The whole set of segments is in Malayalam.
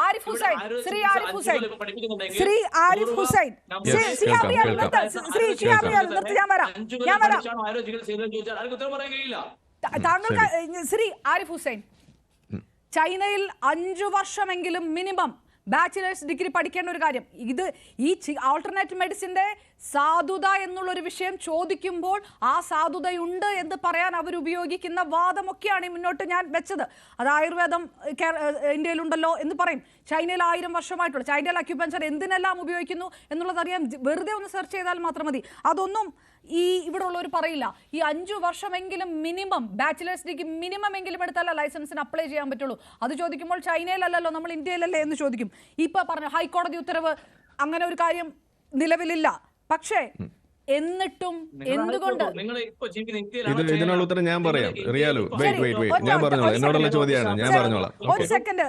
ആരിഫ് ഹുസൈൻ ശ്രീ ആരിഫ് ഹുസൈൻ ശ്രീ ആരിഫ് ഹുസൈൻ ശ്രീ നിർത്ത് ഞാൻ വരാം ഞാൻ വരാം താങ്കൾക്ക് ശ്രീ. ആരിഫ് ഹുസൈൻ ചൈനയിൽ അഞ്ചു വർഷമെങ്കിലും മിനിമം ബാച്ചിലേഴ്സ് ഡിഗ്രി പഠിക്കേണ്ട ഒരു കാര്യം. ഇത് ഈ ആൾട്ടർനേറ്റ് മെഡിസിന്റെ സാധുത എന്നുള്ളൊരു വിഷയം ചോദിക്കുമ്പോൾ ആ സാധുതയുണ്ട് എന്ന് പറയാൻ അവർ ഉപയോഗിക്കുന്ന വാദമൊക്കെയാണ് ഈ മുന്നോട്ട് ഞാൻ വെച്ചത്. അത് ആയുർവേദം ഇന്ത്യയിലുണ്ടല്ലോ എന്ന് പറയും. ചൈനയിൽ ആയിരം വർഷമായിട്ടുള്ള. ചൈനയിൽ അക്യുപഞ്ചർ എന്തിനെല്ലാം ഉപയോഗിക്കുന്നു എന്നുള്ളത് അറിയാൻ വെറുതെ ഒന്ന് സെർച്ച് ചെയ്താൽ മാത്രം മതി. അതൊന്നും ഈ ഇവിടെ ഉള്ളവർ പറയില്ല. ഈ അഞ്ചു വർഷമെങ്കിലും മിനിമം ബാച്ചിലേഴ്സ് ഡിഗ്രി മിനിമം എങ്കിലും എടുത്താലേ ലൈസൻസിന് അപ്ലൈ ചെയ്യാൻ പറ്റുള്ളൂ. അത് ചോദിക്കുമ്പോൾ ചൈനയിലല്ലല്ലോ നമ്മൾ ഇന്ത്യയിലല്ലേ എന്ന് ചോദിക്കും. ഇപ്പൊ പറഞ്ഞു ഹൈക്കോടതി ഉത്തരവ് അങ്ങനെ ഒരു കാര്യം നിലവിലില്ല. പക്ഷേ എന്നിട്ടും എന്തുകൊണ്ട് നിങ്ങൾ ഇപ്പൊ ജീവിക്കുന്ന ഇന്ത്യയിലാണ് ഇതിനുള്ള ഉത്തരം ഞാൻ പറയാം. Really wait wait wait. ഞാൻ ഒറ്റ- പറഞ്ഞോളാം. എന്നോടുള്ള ചോദ്യമാണ് ഞാൻ പറഞ്ഞോളാം.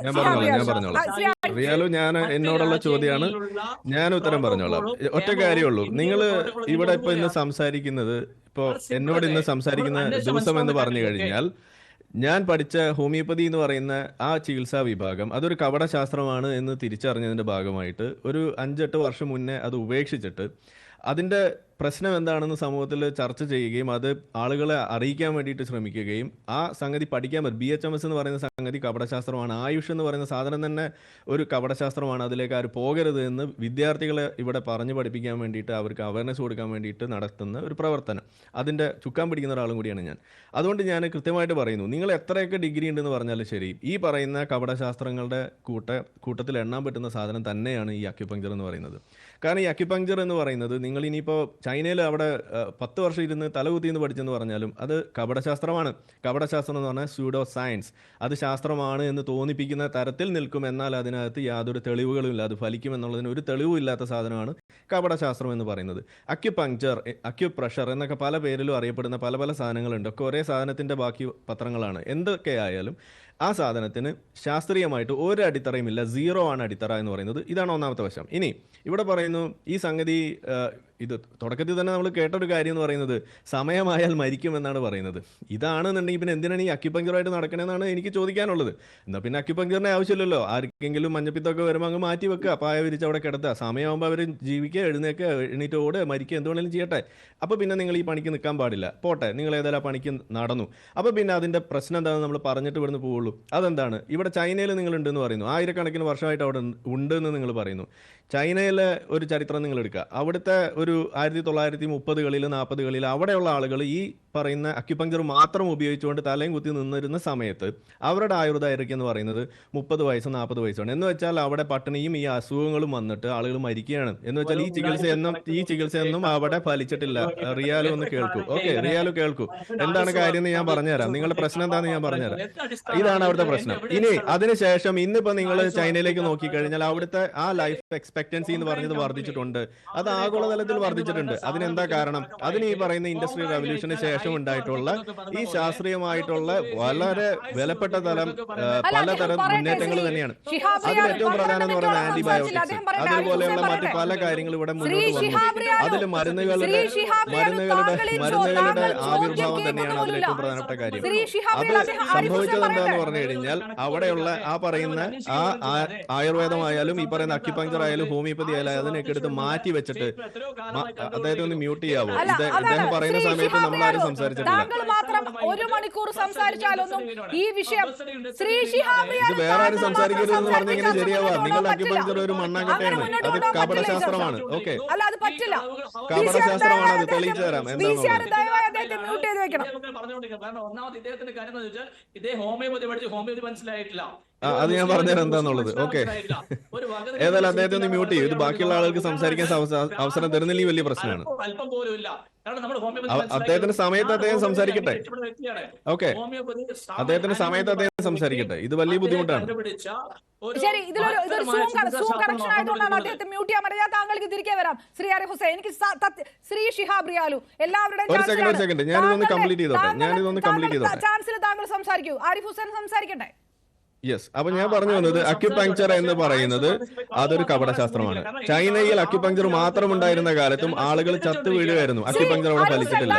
ഞാൻ പറഞ്ഞോളാം ഞാൻ. പറഞ്ഞോളാം. റിയാലു ഞാൻ എന്നോടുള്ള ചോദ്യമാണ് ഞാൻ ഉത്തരം പറഞ്ഞോളാം. ഒറ്റ കാര്യമുള്ളൂ. നിങ്ങൾ ഇവിടെ ഇപ്പൊ ഇന്ന് സംസാരിക്കുന്നത് ഇപ്പോ എന്നോട് ഇന്ന് സംസാരിക്കുന്ന ദിവസം എന്ന് പറഞ്ഞു കഴിഞ്ഞാൽ ഞാൻ പഠിച്ച ഹോമിയോപ്പതി എന്ന് പറയുന്ന ആ ചികിത്സാ വിഭാഗം അതൊരു കപടശാസ്ത്രമാണ് എന്ന് തിരിച്ചറിഞ്ഞതിന്റെ ഭാഗമായിട്ട് ഒരു അഞ്ചെട്ട് വർഷം മുന്നേ അത് ഉപേക്ഷിച്ചിട്ട് അതിന്റെ പ്രശ്നം എന്താണെന്ന് സമൂഹത്തിൽ ചർച്ച ചെയ്യുകയും അത് ആളുകളെ അറിയിക്കാൻ വേണ്ടിയിട്ട് ശ്രമിക്കുകയും ആ സംഗതി പഠിക്കാൻ പറ്റും. ബി എച്ച് എം എസ് എന്ന് പറയുന്ന സംഗതി കപടശാസ്ത്രമാണ്. ആയുഷ് എന്ന് പറയുന്ന സാധനം തന്നെ ഒരു കപടശാസ്ത്രമാണ്. അതിലേക്ക് ആര് പോകരുത് എന്ന് വിദ്യാർത്ഥികളെ ഇവിടെ പറഞ്ഞു പഠിപ്പിക്കാൻ വേണ്ടിയിട്ട് അവർക്ക് അവയർനെസ് കൊടുക്കാൻ വേണ്ടിയിട്ട് നടത്തുന്ന ഒരു പ്രവർത്തനം. അതിന്റെ ചുക്കാൻ പിടിക്കുന്ന ഒരാളും കൂടിയാണ് ഞാൻ. അതുകൊണ്ട് ഞാൻ കൃത്യമായിട്ട് പറയുന്നു നിങ്ങൾ എത്രയൊക്കെ ഡിഗ്രി ഉണ്ടെന്ന് പറഞ്ഞാലും ശരി ഈ പറയുന്ന കപടശാസ്ത്രങ്ങളുടെ കൂട്ട കൂട്ടത്തിൽ എണ്ണാൻ പറ്റുന്ന സാധനം തന്നെയാണ് ഈ അക്യുപങ്ചർ എന്ന് പറയുന്നത്. കാരണം ഈ അക്യുപങ്ചർ എന്ന് പറയുന്നത് നിങ്ങൾ ഇനിയിപ്പോൾ ചൈനയിൽ അവിടെ പത്ത് വർഷം ഇരുന്ന് തലകുത്തി എന്ന് പഠിച്ചെന്ന് പറഞ്ഞാലും അത് കപടശാസ്ത്രമാണ്. കപടശാസ്ത്രം എന്ന് പറഞ്ഞാൽ സ്യൂഡോ സയൻസ്. അത് ശാസ്ത്രമാണ് എന്ന് തോന്നിപ്പിക്കുന്ന തരത്തിൽ നിൽക്കും എന്നാൽ അതിനകത്ത് യാതൊരു തെളിവുകളും ഇല്ല. അത് ഫലിക്കും എന്നുള്ളതിന് ഒരു തെളിവും ഇല്ലാത്ത സാധനമാണ് കപടശാസ്ത്രം എന്ന് പറയുന്നത്. അക്യുപങ്ചർ അക്യുപ്രഷർ എന്നൊക്കെ പല പേരിലും അറിയപ്പെടുന്ന പല പല സാധനങ്ങളുണ്ട്. ഒക്കെ ഒരേ സാധനത്തിന്റെ ബാക്കി പത്രങ്ങളാണ്. എന്തൊക്കെ ആയാലും ആ സാധനത്തിന് ശാസ്ത്രീയമായിട്ട് ഒരു അടിത്തറയും ഇല്ല സീറോ ആണ് അടിത്തറ എന്ന് പറയുന്നത്. ഇതാണ് ഒന്നാമത്തെ വശം. ഇനി ഇവിടെ പറയുന്നു ഈ സംഗതി ഇത് തുടക്കത്തിൽ തന്നെ നമ്മൾ കേട്ടൊരു കാര്യം എന്ന് പറയുന്നത് സമയമായാൽ മരിക്കും എന്നാണ് പറയുന്നത്. ഇതാണെന്നുണ്ടെങ്കിൽ പിന്നെ എന്തിനാണ് ഈ അക്കിപ്പഞ്ചറായിട്ട് നടക്കണമെന്നാണ് എനിക്ക് ചോദിക്കാനുള്ളത്. എന്നാൽ പിന്നെ അക്യുപങ്ചറിന്റെ ആവശ്യമില്ലല്ലോ. ആർക്കെങ്കിലും മഞ്ഞപ്പിത്തൊക്കെ വരുമ്പോൾ അങ്ങ് മാറ്റി വെക്കുക. പായ വിരിച്ച് അവിടെ കിടത്തുക. സമയമാകുമ്പോൾ അവർ ജീവിക്കുക എഴുന്നേക്കുക എണീറ്റ് ഓടുക മരിക്കുക എന്തുവേണേലും ചെയ്യട്ടെ. അപ്പോൾ പിന്നെ നിങ്ങൾ ഈ പണിക്ക് നിൽക്കാൻ പാടില്ല. പോട്ടെ നിങ്ങൾ ഏതായാലും ആ പണിക്ക് നടന്നു. അപ്പോൾ പിന്നെ അതിന്റെ പ്രശ്നം എന്താണെന്ന് നമ്മൾ പറഞ്ഞിട്ട് ഇവിടുന്ന് പോവുള്ളൂ. അതെന്താണ്? ഇവിടെ ചൈനയിൽ നിങ്ങൾ ഉണ്ടെന്ന് പറയുന്നു. ആയിരക്കണക്കിന് വർഷമായിട്ട് അവിടെ ഉണ്ട് എന്ന് നിങ്ങൾ പറയുന്നു. ചൈനയിലെ ഒരു ചരിത്രം നിങ്ങൾ എടുക്കുക. അവിടുത്തെ ഒരു ആയിരത്തി തൊള്ളായിരത്തി മുപ്പതുകളിൽ നാൽപ്പതുകളിൽ അവിടെയുള്ള ആളുകൾ ഈ പറയുന്ന അക്യുപങ്ചർ മാത്രം ഉപയോഗിച്ചുകൊണ്ട് തലയും കുത്തി നിന്നിരുന്ന സമയത്ത് അവരുടെ ആയുർദൈർഘ്യം എന്ന് പറയുന്നത് മുപ്പത് വയസ്സ് നാൽപ്പത് വയസ്സാണ് എന്ന് വെച്ചാൽ അവിടെ പട്ടിണിയും ഈ അസുഖങ്ങളും വന്നിട്ട് ആളുകൾ മരിക്കുകയാണ്. എന്ന് വെച്ചാൽ ഈ ചികിത്സയൊന്നും ഈ ചികിത്സയൊന്നും അവിടെ ഫലിച്ചിട്ടില്ല. റിയാലു ഒന്ന് കേൾക്കൂ. ഓക്കെ റിയാലു കേൾക്കൂ. എന്താണ് കാര്യം എന്ന് ഞാൻ പറഞ്ഞുതരാം. നിങ്ങളുടെ പ്രശ്നം എന്താണെന്ന് ഞാൻ പറഞ്ഞുതരാം. ഇതാണ് അവിടുത്തെ പ്രശ്നം. ഇനി അതിനുശേഷം ഇന്നിപ്പോ നിങ്ങൾ ചൈനയിലേക്ക് നോക്കിക്കഴിഞ്ഞാൽ അവിടുത്തെ ആ ലൈഫ് എക്സ്പെക്ടൻസി എന്ന് പറഞ്ഞത് വർദ്ധിച്ചിട്ടുണ്ട്. അത് ആഗോളതലത്തിൽ വർദ്ധിച്ചിട്ടുണ്ട്. അതിനെന്താ കാരണം? അതിന് ഈ പറയുന്ന ഇൻഡസ്ട്രിയൽ റവല്യൂഷന് ശേഷം ഉണ്ടായിട്ടുള്ള ഈ ശാസ്ത്രീയമായിട്ടുള്ള വളരെ വിലപ്പെട്ട തലം പലതരം മുന്നേറ്റങ്ങൾ തന്നെയാണ്. അതിൽ ഏറ്റവും പ്രധാനം എന്ന് പറയുന്നത് ആന്റിബയോട്ടിക്സ് അതുപോലെയുള്ള മറ്റ് പല കാര്യങ്ങളും ഇവിടെ മുന്നോട്ട് വന്നു. അതിൽ മരുന്നുകളുടെ മരുന്നുകളുടെ മരുന്നുകളുടെ ആവിർഭാവം തന്നെയാണ് അതിൽ ഏറ്റവും പ്രധാനപ്പെട്ട കാര്യം. അത് സംഭവിച്ചത് എന്താന്ന് പറഞ്ഞു കഴിഞ്ഞാൽ അവിടെയുള്ള ആ പറയുന്ന ആ ആയുർവേദമായാലും ഈ പറയുന്ന അക്യുപങ്ചർ ആയാലും ഹോമിയോപ്പതി ആയാലും അതിനൊക്കെ എടുത്ത് മാറ്റി വെച്ചിട്ട് അതായത് അദ്ദേഹത്തെ ഒന്ന് മ്യൂട്ട് ചെയ്യാവോ. അദ്ദേഹം പറയുന്ന സമയത്ത് നമ്മൾ ആരും സംസാരിച്ചിട്ടില്ല. താങ്കൾ മാത്രം ഒരു മണിക്കൂർ സംസാരിച്ചാലൊന്നും ഈ വിഷയം ശ്രീ ഇത് വേറെ ആരും സംസാരിക്കരുത് എന്ന് പറഞ്ഞെങ്കിലും ശരിയാവാ നിങ്ങളുടെ. ഒരു മണ്ണാങ്കട്ടയാണ്. അങ്ങനെ മുന്നോട്ട് അത് കപടശാസ്ത്രമാണ് ഓക്കെ. അല്ല അത് പറ്റില്ല. കപടശാസ്ത്രമാണ് അത് തെളിയിച്ചു തരാം. ഒന്നാമത് ഇദ്ദേഹത്തിന്റെ കാര്യം എന്ന് വെച്ചാൽ ഇദ്ദേഹം ഹോമിയോപതി പഠിച്ച് ഹോമിയോപതി മനസ്സിലായിട്ടില്ല. അത് ഞാൻ പറഞ്ഞുതരാം എന്താന്നുള്ളത്. ഓക്കെ. ഏതായാലും അദ്ദേഹത്തെ ഒന്ന് മ്യൂട്ട് ചെയ്യും. ഇത് ബാക്കിയുള്ള ആളുകൾക്ക് സംസാരിക്കാൻ അവസരം തരുന്നില്ലെങ്കിൽ വലിയ പ്രശ്നമാണ്. അദ്ദേഹത്തിന്റെ സമയത്ത് അദ്ദേഹം സംസാരിക്കട്ടെ. ഓക്കെ. അദ്ദേഹത്തിന്റെ സമയത്ത് അദ്ദേഹം സംസാരിക്കട്ടെ. ഇത് വലിയ ബുദ്ധിമുട്ടാണ്. ശരി ഇതിലൊരു ഇതൊരു സൂം സൂം കണക്ഷൻ ആയതുകൊണ്ടാണ് അദ്ദേഹത്തെ മ്യൂട്ട് ചെയ്യാൻ പറ്റുന്നത് ഞാൻ താങ്കൾക്ക് തിരികെ വരാം. ശ്രീ ആരിഫ് ഹുസൈൻ എനിക്ക് ശ്രീ ഷിഹാബ് റിയാലു എല്ലാവരുടെയും ഒരു സെക്കൻഡ് ഒരു സെക്കൻഡ് ഞാൻ ഞാനിതൊന്ന് കംപ്ലീറ്റ് ചെയ്തോട്ടെ. ഞാൻ ഞാനിതൊന്ന് കംപ്ലീറ്റ് ചെയ്തോട്ടെ. ചാൻസിൽ താങ്കൾ സംസാരിക്കൂ. ആരിഫ് ഹുസൈൻ സംസാരിക്കട്ടെ. യെസ് അപ്പൊ ഞാൻ പറഞ്ഞു വന്നത് അക്യുപങ്ചർ എന്ന് പറയുന്നത് അതൊരു കപടശാസ്ത്രമാണ് ചൈനയിൽ അക്യുപങ്ചർ മാത്രം ഉണ്ടായിരുന്ന കാലത്തും ആളുകൾ ചത്തു വീഴുമായിരുന്നു അക്യുപങ്ചർ അവിടെ ഫലിച്ചിട്ടില്ല.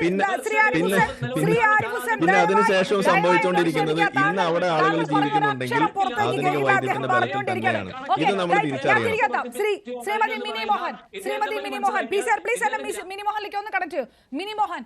പിന്നെ പിന്നെ പിന്നെ ആരിഫ് പിന്നെ അതിനുശേഷം സംഭവിച്ചുകൊണ്ടിരിക്കുന്നത് ഇന്ന് അവിടെ ആളുകൾ ജീവിക്കുന്നുണ്ടെങ്കിൽ ആധുനിക വൈദ്യത്തിന്റെ ബലത്തിൽ. തന്നെയാണ്. ഇത് നമ്മൾ തിരിച്ചറിയണം. ശ്രീ ശ്രീമതി മിനി മോഹൻ ശ്രീമതി മിനി മോഹൻ പ്ലീസ് മിനി മോഹനിലേക്ക് ഒന്ന് കണക്ട് മിനി മോഹൻ